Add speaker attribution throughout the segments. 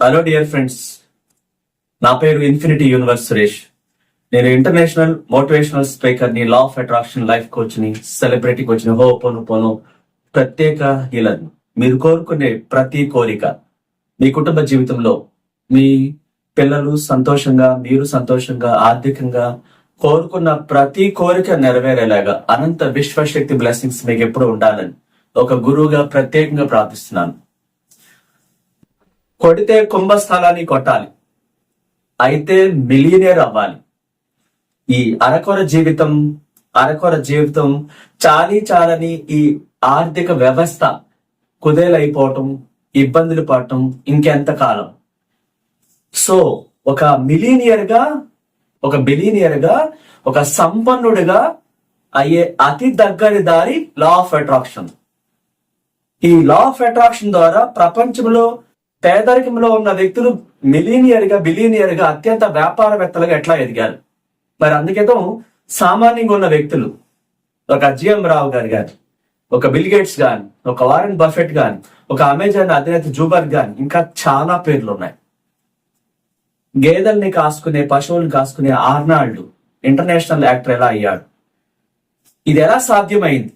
Speaker 1: Hello dear friends నా పేరు infinity universe Suresh. నేను ఇంటర్నేషనల్ మోటివేషనల్ స్పీకర్ని లా ఆఫ్ అట్రాక్షన్ లైఫ్ కోచ్ని సెలబ్రిటీ కోచ్ని హో పోను పోను ప్రత్యేక హీలర్. మీరు కోరుకునే ప్రతి కోరిక మీ కుటుంబ జీవితంలో మీ పిల్లలు సంతోషంగా మీరు సంతోషంగా ఆర్థికంగా కోరుకున్న ప్రతి కోరిక నెరవేరేలాగా అనంత విశ్వశక్తి బ్లెస్సింగ్స్ మీకు ఎప్పుడు ఉండాలని ఒక గురువుగా ప్రత్యేకంగా ప్రార్థిస్తున్నాను. కొడితే కుంభస్థలాన్ని కొట్టాలి. అయితే మిలియనేర్ అవ్వాలి. ఈ అరకొర జీవితం అరకొర జీవితం చాలీ చాలని ఈ ఆర్థిక వ్యవస్థ కుదేలైపోవటం ఇబ్బందులు పడటం ఇంకెంత కాలం. సో ఒక మిలీనియర్గా ఒక బిలీనియర్గా ఒక సంపన్నుడిగా అయ్యే అతి దగ్గరి దారి లా ఆఫ్ అట్రాక్షన్ ఈ లా ఆఫ్ అట్రాక్షన్ ద్వారా ప్రపంచంలో పేదరికంలో ఉన్న వ్యక్తులు మిలీనియర్గా బిలీనియర్గా అత్యంత వ్యాపారవేత్తలుగా ఎట్లా ఎదిగారు? మరి అందుకేతం సామాన్యంగా ఉన్న వ్యక్తులు ఒక జిఎం రావు గారు గాని ఒక బిల్ గేట్స్ గాని ఒక వారెన్ బఫెట్ గాని ఒక అమెజాన్ అధినేత జూబర్ గాని ఇంకా చాలా పేర్లు ఉన్నాయి గేదెల్ని కాసుకునే పశువుల్ని కాసుకునే ఆర్నాల్డ్ ఇంటర్నేషనల్ యాక్టర్ ఎలా అయ్యాడు? ఇది ఎలా సాధ్యమైంది?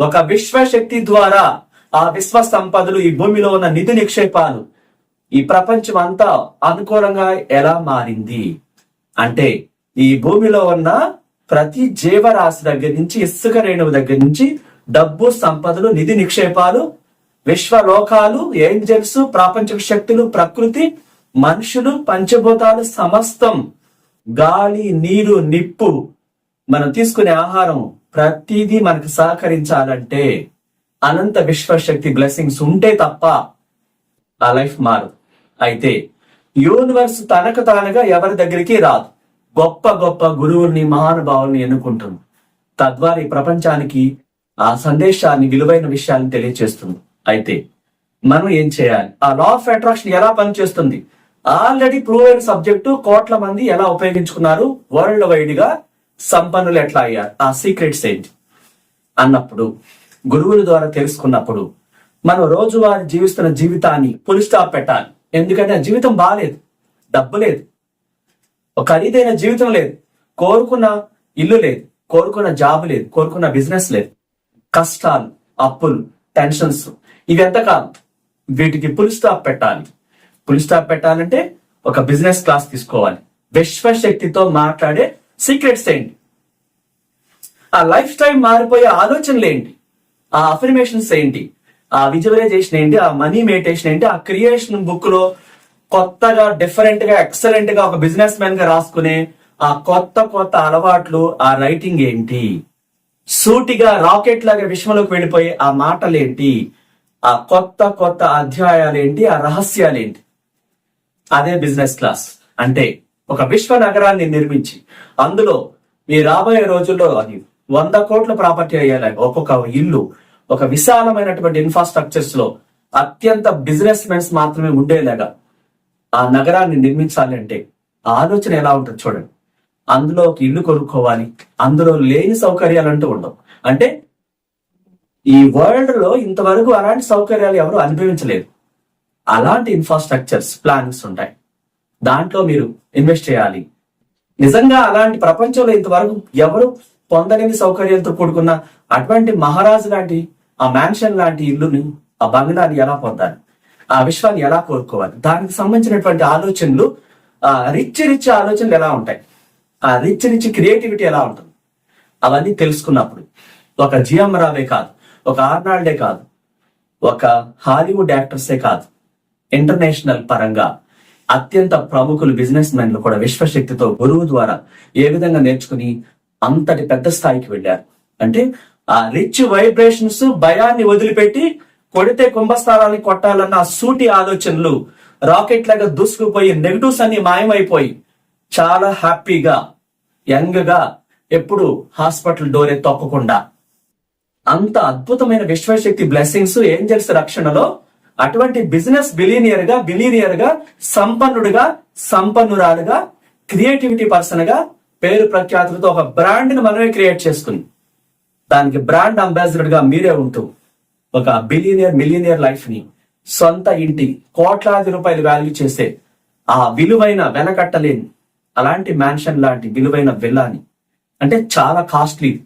Speaker 1: ఒక విశ్వశక్తి ద్వారా ఆ విశ్వ సంపదలు ఈ భూమిలో ఉన్న నిధి నిక్షేపాలు ఈ ప్రపంచం అంతా అనుకూలంగా ఎలా మారింది? అంటే ఈ భూమిలో ఉన్న ప్రతి జీవరాశి దగ్గర నుంచి ఇసుక రేణువు దగ్గర నుంచి డబ్బు సంపదలు నిధి నిక్షేపాలు విశ్వలోకాలు ఏంజల్స్ ప్రపంచ శక్తులు ప్రకృతి మనుషులు పంచభూతాలు సమస్తం గాలి నీరు నిప్పు మనం తీసుకునే ఆహారం ప్రతిదీ మనకు సహకరించాలంటే అనంత విశ్వశక్తి బ్లెస్సింగ్స్ ఉంటే తప్ప ఆ లైఫ్ మారు. అయితే యూనివర్స్ తనకు తానుగా ఎవరి దగ్గరికి రాదు. గొప్ప గొప్ప గురువుల్ని మహానుభావుల్ని ఎన్నుకుంటుంది. తద్వారా ఈ ప్రపంచానికి ఆ సందేశాన్ని విలువైన విషయాన్ని తెలియచేస్తుంది. అయితే మనం ఏం చేయాలి? ఆ లా ఆఫ్ అట్రాక్షన్ ఎలా పనిచేస్తుంది? ఆల్రెడీ ప్రూవ్ అయిన సబ్జెక్టు కోట్ల మంది ఎలా ఉపయోగించుకున్నారు? వరల్డ్ వైడ్గా సంపన్నులు ఎట్లా అయ్యారు? ఆ సీక్రెట్స్ ఏంటి? అన్నప్పుడు గురువుల ద్వారా తెలుసుకున్నప్పుడు మనం రోజువారి జీవిస్తున్న జీవితాన్ని పులి స్టాప్ పెట్టాలి. ఎందుకంటే ఆ జీవితం బాగాలేదు డబ్బు లేదు ఒక ఖరీదైన జీవితం లేదు కోరుకున్న ఇల్లు లేదు కోరుకున్న జాబ్ లేదు కోరుకున్న బిజినెస్ లేదు. కష్టాలు అప్పులు టెన్షన్స్ ఇవి ఎంతకాలం వీటికి పులి స్టాప్ పెట్టాలి. పులి స్టాప్ పెట్టాలంటే ఒక బిజినెస్ క్లాస్ తీసుకోవాలి. విశ్వశక్తితో మాట్లాడే సీక్రెట్స్ ఏంటి ఆ లైఫ్ స్టైల్ మారిపోయే ఆలోచనలు ఏంటి? ఆ అఫర్మేషన్స్ ఏంటి? ఆ విజువలైజేషన్ ఏంటి? ఆ మనీ మెడిటేషన్ ఏంటి? ఆ క్రియేషన్ బుక్లో కొత్తగా డిఫరెంట్గా ఎక్సలెంట్గా ఒక బిజినెస్ మ్యాన్గా రాసుకునే ఆ కొత్త కొత్త అలవాట్లు ఆ రైటింగ్ ఏంటి? సూటిగా రాకెట్ లాగా విశ్వంలోకి వెళ్ళిపోయే ఆ మాటలేంటి? ఆ కొత్త కొత్త అధ్యాయాలు ఏంటి ఆ రహస్యాలు ఏంటి అదే బిజినెస్ క్లాస్ అంటే ఒక విశ్వ నగరాన్ని నిర్మించి అందులో మీ రాబోయే రోజుల్లో అది వంద కోట్ల ప్రాపర్టీ అయ్యేలాగా ఒక్కొక్క ఇల్లు ఒక విశాలమైనటువంటి ఇన్ఫ్రాస్ట్రక్చర్స్లో అత్యంత బిజినెస్ మెన్స్ మాత్రమే ఉండేలాగా ఆ నగరాన్ని నిర్మించాలి అంటే ఆలోచన ఎలా ఉంటుంది చూడండి. అందులో ఒక ఇల్లు కొనుక్కోవాలి అందులో లేని సౌకర్యాలు అంటూ ఉండవు. అంటే ఈ వరల్డ్లో ఇంతవరకు అలాంటి సౌకర్యాలు ఎవరు అనుభవించలేదు. అలాంటి ఇన్ఫ్రాస్ట్రక్చర్స్ ప్లానింగ్స్ ఉంటాయి. దాంట్లో మీరు ఇన్వెస్ట్ చేయాలి. నిజంగా అలాంటి ప్రపంచంలో ఇంతవరకు ఎవరు పొందలేని సౌకర్యాలతో కూడుకున్న అటువంటి మహారాజు లాంటి ఆ మ్యాన్షన్ లాంటి ఇల్లుని ఆ బంగ్లాని ఎలా పొందాలి? ఆ విశ్వాన్ని ఎలా కోరుకోవాలి? దానికి సంబంధించినటువంటి ఆలోచనలు ఆ రిచ్ రిచ్ ఆలోచనలు ఎలా ఉంటాయి? ఆ రిచ్ రిచ్ క్రియేటివిటీ ఎలా ఉంటుంది? అవన్నీ తెలుసుకున్నప్పుడు ఒక జిఎం రావే కాదు ఒక ఆర్నాల్డే కాదు ఒక హాలీవుడ్ యాక్టర్సే కాదు ఇంటర్నేషనల్ పరంగా అత్యంత ప్రముఖులు బిజినెస్ మెన్లు కూడా విశ్వశక్తితో గురువు ద్వారా ఏ విధంగా నేర్చుకుని అంతటి పెద్ద స్థాయికి వెళ్ళారు. అంటే ఆ రిచ్ వైబ్రేషన్స్ భయాన్ని వదిలిపెట్టి కొడితే కుంభస్థానాన్ని కొట్టాలన్న ఆ సూటి ఆలోచనలు రాకెట్ లాగా దూసుకుపోయి నెగిటివ్స్ అన్ని మాయమైపోయి చాలా హ్యాపీగా యంగ్గా ఎప్పుడు హాస్పిటల్ డోరే తొక్కకుండా అంత అద్భుతమైన విశ్వశక్తి బ్లెస్సింగ్స్ ఏంజల్స్ రక్షణలో అటువంటి బిజినెస్ బిలీనియర్గా బిలీనియర్గా సంపన్నుడిగా సంపన్నురాలుగా క్రియేటివిటీ పర్సన్గా పేరు ప్రఖ్యాతులతో ఒక బ్రాండ్ని మనమే క్రియేట్ చేసుకుంది దానికి బ్రాండ్ అంబాసిడర్గా మీరే ఉంటూ ఒక బిలియనియర్ మిలియనియర్ లైఫ్ని సొంత ఇంటి కోట్లాది రూపాయలు వాల్యూ చేసే ఆ విలువైన వెనకట్టలేని అలాంటి మ్యాన్షన్ లాంటి విలువైన విల్లాని అంటే చాలా కాస్ట్లీ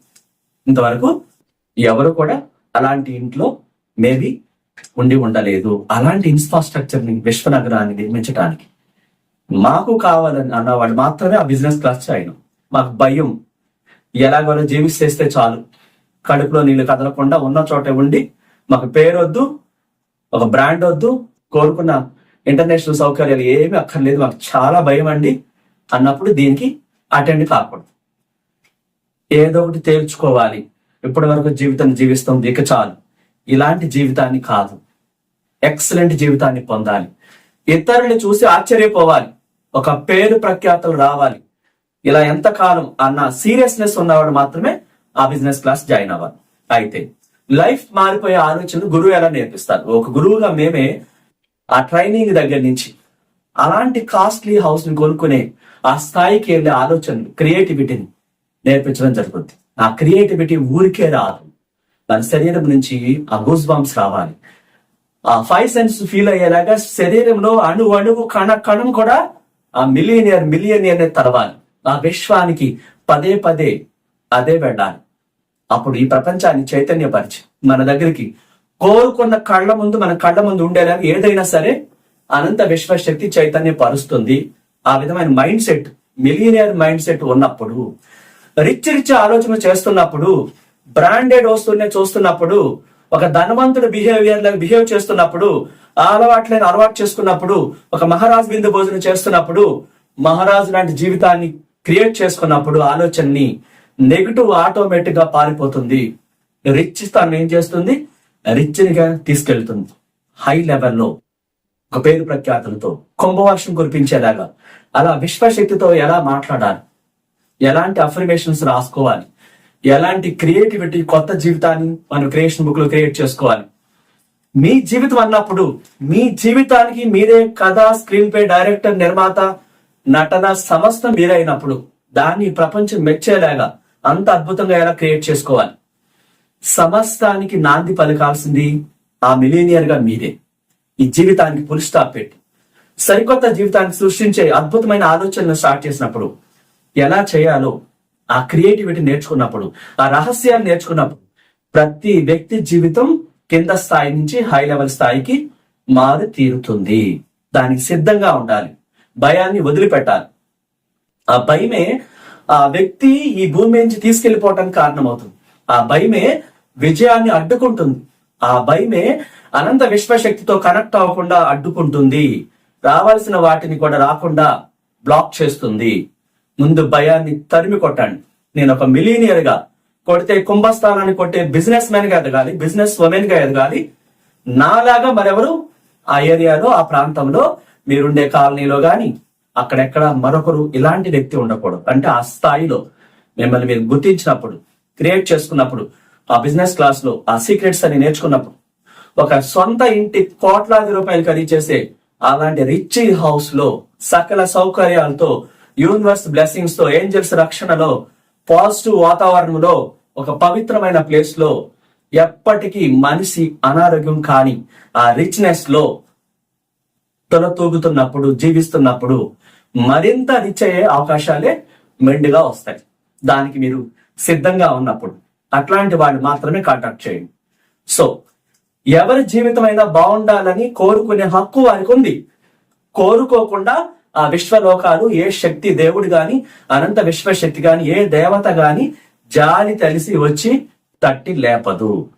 Speaker 1: ఇంతవరకు ఎవరు కూడా అలాంటి ఇంట్లో మేబీ ఉండి ఉండలేదు. అలాంటి ఇన్ఫ్రాస్ట్రక్చర్ని విశ్వనగరాన్ని నిర్మించడానికి మాకు కావాలని అన్నవాడు మాత్రమే ఆ బిజినెస్ క్లాస్ అయినా మాకు భయం. ఎలాగోలా జీవిస్తేస్తే చాలు. కడుపులో నీళ్ళు కదలకుండా ఉన్న చోట ఉండి మాకు పేరు వద్దు ఒక బ్రాండ్ వద్దు. కోరుకున్న ఇంటర్నేషనల్ సౌకర్యాలు ఏమీ అక్కర్లేదు. మాకు చాలా భయం అండి. అన్నప్పుడు దీనికి అటెండ్ కాకూడదు. ఏదో ఒకటి తేల్చుకోవాలి. ఇప్పటి వరకు జీవితాన్ని జీవిస్తాం ఇక చాలు. ఇలాంటి జీవితాన్ని కాదు. ఎక్సలెంట్ జీవితాన్ని పొందాలి. ఇతరుల్ని చూసి ఆశ్చర్యపోవాలి. ఒక పేరు ప్రఖ్యాతలు రావాలి. ఇలా ఎంత కాలం అన్న సీరియస్నెస్ ఉన్నవాడు మాత్రమే ఆ బిజినెస్ క్లాస్ జాయిన్ అవ్వాలి. అయితే లైఫ్ మారిపోయే ఆలోచనలు గురువు ఎలా నేర్పిస్తారు? ఒక గురువుగా మేమే ఆ ట్రైనింగ్ దగ్గర నుంచి అలాంటి కాస్ట్లీ హౌస్ని కొనుక్కునే ఆ స్థాయికి వెళ్ళే ఆలోచనలు క్రియేటివిటీని నేర్పించడం జరుగుతుంది ఆ క్రియేటివిటీ ఊరికే రాదు. మన శరీరం నుంచి ఆ గూస్ బాంబ్స్ రావాలి. ఆ ఫైవ్ సెన్స్ ఫీల్ అయ్యేలాగా శరీరంలో అణు అణువు కణ కణం కూడా ఆ మిలియనియర్ మిలియనియర్ తరవాలి. ఆ విశ్వానికి పదే పదే అదే వెళ్ళాలి. అప్పుడు ఈ ప్రపంచాన్ని చైతన్యపరిచి మన దగ్గరికి కోరుకున్న కళ్ళ ముందు మన కళ్ళ ముందు ఉండేలాగా ఏదైనా సరే అనంత విశ్వశక్తి చైతన్యపరుస్తుంది. ఆ విధమైన mindset millionaire mindset ఉన్నప్పుడు రిచ్ రిచ్ ఆలోచన చేస్తున్నప్పుడు బ్రాండెడ్ వస్తువునే చూస్తున్నప్పుడు ఒక ధనవంతుడు బిహేవియర్ లాగా బిహేవ్ చేస్తున్నప్పుడు ఆ అలవాట్లను అలవాటు చేసుకున్నప్పుడు ఒక మహారాజ్ బిందు భోజనం చేస్తున్నప్పుడు మహారాజు లాంటి జీవితాన్ని క్రియేట్ చేసుకున్నప్పుడు ఆలోచనని నెగిటివ్ ఆటోమేటిక్గా పారిపోతుంది. రిచ్ తను ఏం చేస్తుంది? రిచ్నిగా తీసుకెళ్తుంది. హై లెవెల్లో. ఒక పేరు ప్రఖ్యాతులతో కుంభవర్షం కురిపించేలాగా. అలా విశ్వశక్తితో ఎలా మాట్లాడాలి? ఎలాంటి అఫర్మేషన్స్ రాసుకోవాలి? ఎలాంటి క్రియేటివిటీ కొత్త జీవితాన్ని మనం క్రియేషన్ బుక్లో క్రియేట్ చేసుకోవాలి? మీ జీవితం అన్నప్పుడు మీ జీవితానికి మీరే కథ స్క్రీన్ పే డైరెక్టర్ నిర్మాత నటన సమస్తం మీరైనప్పుడు అయినప్పుడు దాన్ని ప్రపంచం మెచ్చేలాగా అంత అద్భుతంగా ఎలా క్రియేట్ చేసుకోవాలి? సమస్తానికి నాంది పలకాల్సింది ఆ మిలీనియర్గా మీరే. ఈ జీవితానికి పుల్ స్టాప్ పెట్టి సరికొత్త జీవితాన్ని సృష్టించే అద్భుతమైన ఆలోచనలు స్టార్ట్ చేసినప్పుడు ఎలా చేయాలో ఆ క్రియేటివిటీ నేర్చుకున్నప్పుడు ఆ రహస్యాలు నేర్చుకున్నప్పుడు ప్రతి వ్యక్తి జీవితం కింద స్థాయి నుంచి హై లెవెల్ స్థాయికి మారి తీరుతుంది దానికి సిద్ధంగా ఉండాలి. భయాన్ని వదిలిపెట్టాలి. ఆ భయమే ఆ వ్యక్తి ఈ భూమి నుంచి తీసుకెళ్ళిపోవటానికి కారణమవుతుంది. ఆ భయమే విజయాన్ని అడ్డుకుంటుంది. ఆ భయమే అనంత విశ్వశక్తితో కనెక్ట్ అవ్వకుండా అడ్డుకుంటుంది. రావాల్సిన వాటిని కూడా రాకుండా బ్లాక్ చేస్తుంది. ముందు భయాన్ని తరిమి కొట్టండి. నేను ఒక మిలీనియర్గా కొడితే కుంభస్థానాన్ని కొట్టే బిజినెస్ మ్యాన్గా ఎదగాలి బిజినెస్ ఉమెన్గా ఎదగాలి. నాలాగా మరెవరు ఆ ఏరియాలో ఆ ప్రాంతంలో మీరుండే కాలనీలో కానీ అక్కడెక్కడ మరొకరు ఇలాంటి వ్యక్తి ఉండకూడదు. అంటే ఆ స్థాయిలో మిమ్మల్ని మీరు గుర్తించినప్పుడు క్రియేట్ చేసుకున్నప్పుడు ఆ బిజినెస్ క్లాస్లో ఆ సీక్రెట్స్ అని నేర్చుకున్నప్పుడు ఒక సొంత ఇంటి కోట్లాది రూపాయలు ఖరీదు చేసే అలాంటి రిచ్ హౌస్లో సకల సౌకర్యాలతో యూనివర్స్ బ్లెస్సింగ్స్తో ఏంజల్స్ రక్షణలో పాజిటివ్ వాతావరణంలో ఒక పవిత్రమైన ప్లేస్లో ఎప్పటికీ మనిషి అనారోగ్యం కాని ఆ రిచ్నెస్లో తొలతూగుతున్నప్పుడు జీవిస్తున్నప్పుడు మరింత రిచ్ అయ్యే అవకాశాలే మెండుగా వస్తాయి. దానికి మీరు సిద్ధంగా ఉన్నప్పుడు అట్లాంటి వాళ్ళు మాత్రమే కాంటాక్ట్ చేయండి. సో ఎవరి జీవితమైనా బాగుండాలని కోరుకునే హక్కు వారికి ఉంది. కోరుకోకుండా ఆ విశ్వలోకాలు ఏ శక్తి దేవుడు గాని అనంత విశ్వశక్తి గాని ఏ దేవత గాని జాలి తెలిసి వచ్చి తట్టి లేపదు.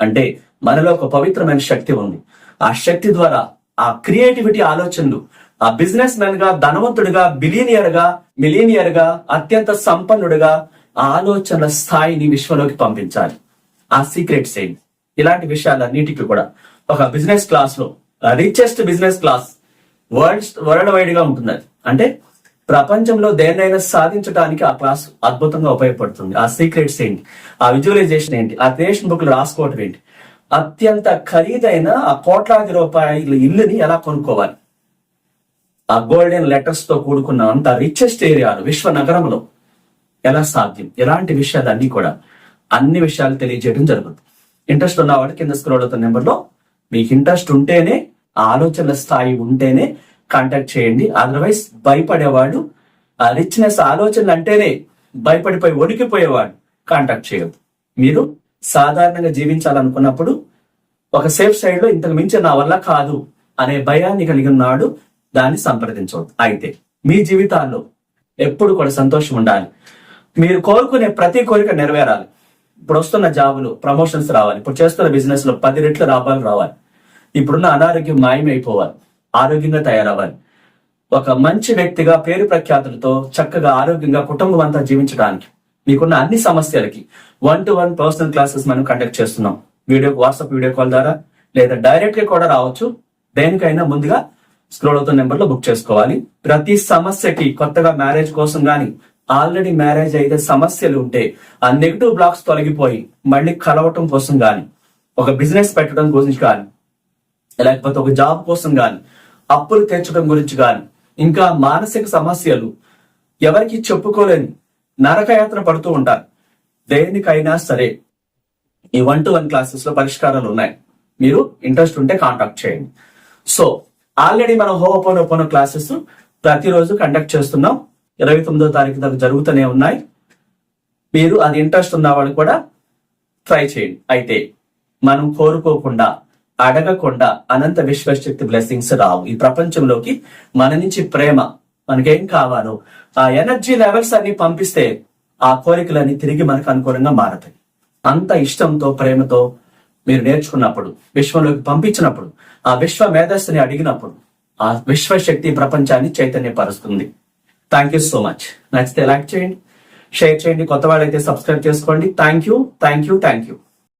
Speaker 1: అంటే మనలో ఒక పవిత్రమైన శక్తి ఉంది. ఆ శక్తి ద్వారా ఆ క్రియేటివిటీ ఆలోచనలు. ఆ బిజినెస్ మెన్గా ధనవంతుడిగా బిలీనియర్గా మిలీనియర్గా అత్యంత సంపన్నుడిగా ఆ ఆలోచనల స్థాయిని విశ్వలోకి పంపించాలి. ఆ సీక్రెట్స్ ఏంటి ఇలాంటి విషయాలన్నిటికీ కూడా ఒక బిజినెస్ క్లాస్లో richest business class world world వైడ్గా ఉంటుంది అంటే ప్రపంచంలో దేన్నైనా సాధించడానికి ఆ క్లాస్ అద్భుతంగా ఉపయోగపడుతుంది. ఆ సీక్రెట్స్ ఏంటి ఆ విజువలైజేషన్ ఏంటి ఆ క్రియేషన్ బుక్ రాసుకోవటం ఏంటి అత్యంత ఖరీదైన ఆ కోట్లాది రూపాయల ఇల్లుని ఎలా కొనుక్కోవాలి? ఆ గోల్డెన్ లెటర్స్తో కూడుకున్న అంత రిచెస్ట్ ఏరియాలు విశ్వ నగరంలో ఎలా సాధ్యం? ఎలాంటి విషయాలన్నీ కూడా అన్ని విషయాలు తెలియజేయడం జరుగుతుంది. ఇంట్రెస్ట్ ఉన్నవాడు కింద స్క్రోల్ అవుతున్న నెంబర్లో మీకు ఇంట్రెస్ట్ ఉంటేనే ఆలోచనల స్థాయి ఉంటేనే కాంటాక్ట్ చేయండి. అదర్వైజ్ భయపడేవాడు ఆ రిచ్నెస్ ఆలోచనలు అంటేనే భయపడిపోయి వణికిపోయేవాడు కాంటాక్ట్ చేయొద్దు. మీరు సాధారణంగా జీవించాలనుకున్నప్పుడు ఒక సేఫ్ సైడ్లో ఇంతకు మించి నా వల్ల కాదు అనే భయాన్ని కలిగి ఉన్నాడు దాన్ని సంప్రదించవద్దు. అయితే మీ జీవితాల్లో ఎప్పుడు కూడా సంతోషం ఉండాలి. మీరు కోరుకునే ప్రతి కోరిక నెరవేరాలి. ఇప్పుడు వస్తున్న జాబులు ప్రమోషన్స్ రావాలి. ఇప్పుడు చేస్తున్న బిజినెస్లో పది రెట్లు లాభాలు రావాలి. ఇప్పుడున్న అనారోగ్యం మాయమైపోవాలి. ఆరోగ్యంగా తయారవ్వాలి. ఒక మంచి వ్యక్తిగా పేరు ప్రఖ్యాతులతో చక్కగా ఆరోగ్యంగా కుటుంబం అంతా జీవించడానికి మీకున్న అన్ని సమస్యలకి one to one personal classes మనం కండక్ట్ చేస్తున్నాం. వీడియో వాట్సాప్ వీడియో కాల్ ద్వారా లేదా డైరెక్ట్గా కూడా రావచ్చు. దేనికైనా ముందుగా స్క్రోల్ అవుతున్న నెంబర్లో బుక్ చేసుకోవాలి. ప్రతి సమస్యకి కొత్తగా మ్యారేజ్ కోసం గాని ఆల్రెడీ మ్యారేజ్ అయితే సమస్యలు ఉంటే ఆ నెగిటివ్ బ్లాక్స్ తొలగిపోయి మళ్ళీ కలవటం కోసం గాని ఒక బిజినెస్ పెట్టడం గురించి కానీ లేకపోతే ఒక జాబ్ కోసం గాని అప్పులు తీర్చడం గురించి గాని ఇంకా మానసిక సమస్యలు ఎవరికి చెప్పుకోలేని నరకయాత్ర పడుతూ ఉంటారు. దేనికైనా సరే ఈ వన్ టు వన్ క్లాసెస్లో పరిష్కారాలు ఉన్నాయి. మీరు ఇంట్రెస్ట్ ఉంటే కాంటాక్ట్ చేయండి. సో ఆల్రెడీ మనం హోపోన్ ఓపెన్ క్లాసెస్ ప్రతిరోజు కండక్ట్ చేస్తున్నాం. ఇరవై తొమ్మిదో తారీఖు దాకా జరుగుతూనే ఉన్నాయి. మీరు అది ఇంట్రెస్ట్ ఉన్న వాళ్ళు కూడా ట్రై చేయండి. అయితే మనం కోరుకోకుండా అడగకుండా అనంత విశ్వశక్తి బ్లెస్సింగ్స్ రావు. ఈ ప్రపంచంలోకి మన నుంచి ప్రేమ మనకేం కావాలో. ఆ ఎనర్జీ లెవెల్స్ అన్ని పంపిస్తే ఆ కోరికలన్నీ తిరిగి మనకు అనుకూలంగా మారతాయి. అంత ఇష్టంతో ప్రేమతో మీరు నేర్చుకున్నప్పుడు విశ్వంలోకి పంపించినప్పుడు ఆ విశ్వ మేధస్సుని అడిగినప్పుడు ఆ విశ్వశక్తి ప్రపంచాన్ని చైతన్యపరుస్తుంది. థ్యాంక్ యూ సో మచ్ నచ్చితే లైక్ చేయండి. షేర్ చేయండి. కొత్త వాళ్ళైతే సబ్స్క్రైబ్ చేసుకోండి. Thank you thank you thank you